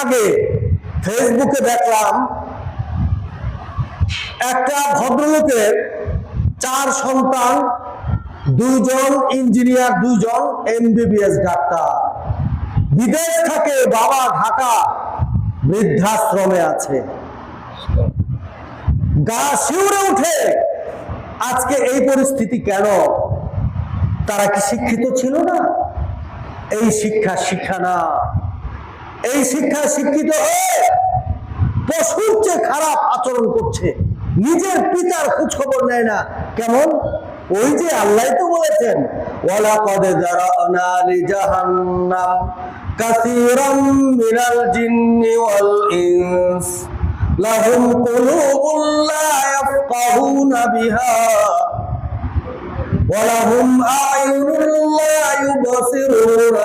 আগে ফেসবুকে দেখলাম একটা ভদ্রলোকের চার সন্তান, দুইজন ইঞ্জিনিয়ার, দুইজন এমবিবিএস ডাক্তার। বিদেশ থাকে বাবা ঢাকা বৃদ্ধাশ্রমে আছে। গা শিউরে উঠে, আজকে এই পরিস্থিতি কেন? তারা কি শিক্ষিত ছিল না? এই শিক্ষা শিক্ষা না। এই শিক্ষায় শিক্ষিত হয়ে পশুর চেয়ে খারাপ আচরণ করছে। নিজের পিতার খোঁজ খবর নেয় না। কেমন? ওই যে আল্লাহ তো বলেছেন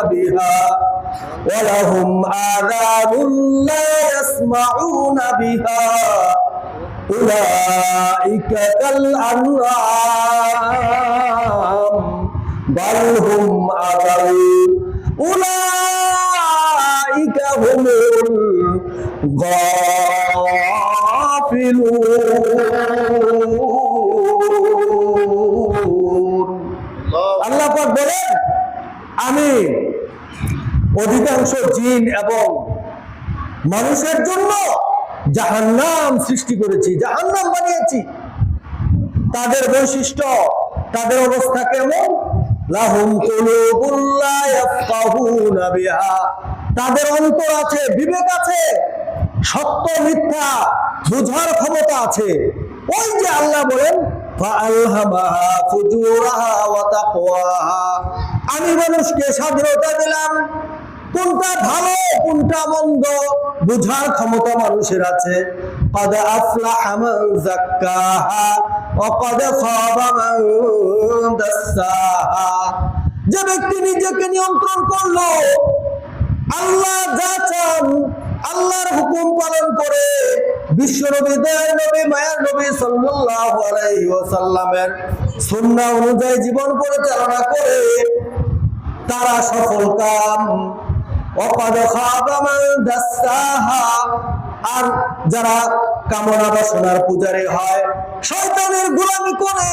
বিহা। ولهم آذان لا يسمعون بها أولئك كالأنعام بل هم أضل أولئك هم الغافلون الله أكبر আমি অধিকাংশ জিন এবং মানুষের জন্য জাহান্নাম সৃষ্টি করেছি, জাহান্নাম বানিয়েছি। তাদের বৈশিষ্ট্য, তাদের অবস্থা কেমন? তাদের অন্তর আছে, বিবেক আছে, সত্য, মিথ্যা, বুঝার ক্ষমতা আছে। ওই যে আল্লাহ বলেন আমি মানুষকে স্বাধীনতা দিলাম কোনটা ভালো, কোনটা মন্দ, বুঝার ক্ষমতা মানুষের আছে। যে ব্যক্তি নিজেকে নিয়ন্ত্রণ করল, আল্লাহ যা চান, আল্লাহর হুকুম পালন করে বিশ্বনবী দয়াল নবী মায়ার নবী সাল্লাল্লাহু আলাইহি ওয়াসাল্লামের সুন্নাহ অনুযায়ী জীবন পরিচালনা করে তারা সফল কাম। আর যারা কামনা বাসনার পূজারী হয়, শয়তানের গোলামি করে,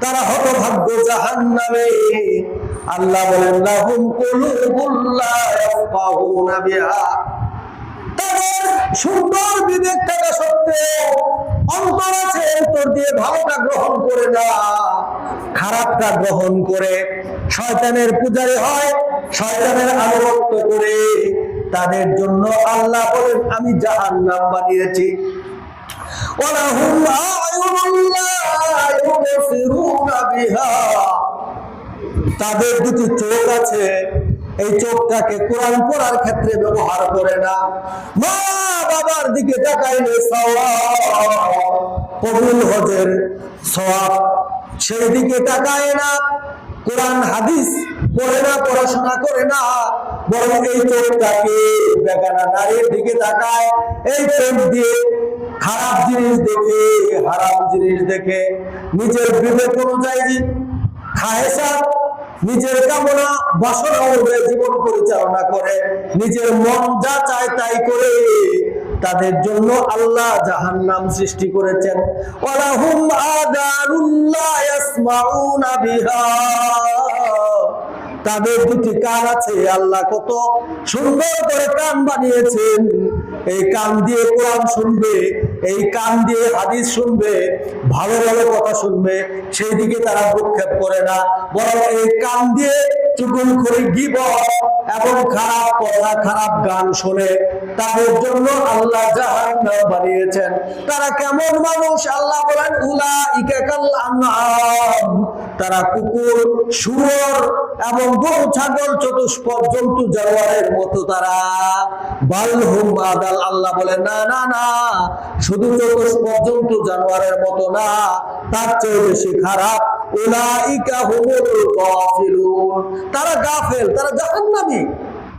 তারা হতভাগ্য জাহান্নামে। আল্লাহ বলেন দিয়ে ভালোটা গ্রহণ করে খারাপটা গ্রহণ করে। শয়তানের পূজারি হয় শয়তানের আনুগত্য করে তাদের জন্য আল্লাহ বলেন, আমি জাহান্নাম বানিয়েছি। তাদের দুটি চোখ আছে। এই চোখটাকে কোরআন পড়ার ক্ষেত্রে ব্যবহার করে না। মা বাবার দিকে তাকাইলে কবুল হজের সওয়াব, সেই দিকে তাকায় না। কোরআন, হাদিস পড়ে না, পড়াশোনা করে না, বরং এই চোখটাকে বেগানা নারীর দিকে তাকায়, এই চোখ দিয়ে খারাপ জিনিস দেখে, হারাম জিনিস দেখে, নিজের বিবেক অনুযায়ী খায়সাত নিজের কামনা বাসনা জীবন পরিচালনা করে, নিজের মন যা চায় তাই করে। তাদের জন্য আল্লাহ জাহান্নাম সৃষ্টি করেছেন। তাদের দুটি কান আছে, আল্লাহ কত সুন্দর করে কান বানিয়েছেন। এই কান দিয়ে কোরআন শুনবে, এই কান দিয়ে হাদিস শুনবে, ভালো ভালো কথা শুনবে সেই দিকে তারা ভ্রুক্ষেপ করে না। বরং এই কান দিয়ে চুকুন করে গিব এবং খারাপ কথা খারাপ গান শোনে। তাদের জন্য আল্লাহ জাহান্নাম বানিয়েছেন। তারা কেমন মানুষ? আল্লাহ বলেন উলা তারা কুকুর, শুয়োর এবং গরু, ছাগল, চতুষ্পদ, জন্তু, জানোয়ারের মতো তারা। বালহুম আদাল, আল্লাহ বলেন, না না না, শুধু চতুষ্পদ, জন্তু, জানোয়ারের মতো না, তার চেয়ে বেশি খারাপ তারা গাফেল, তারা জাহান্নামী।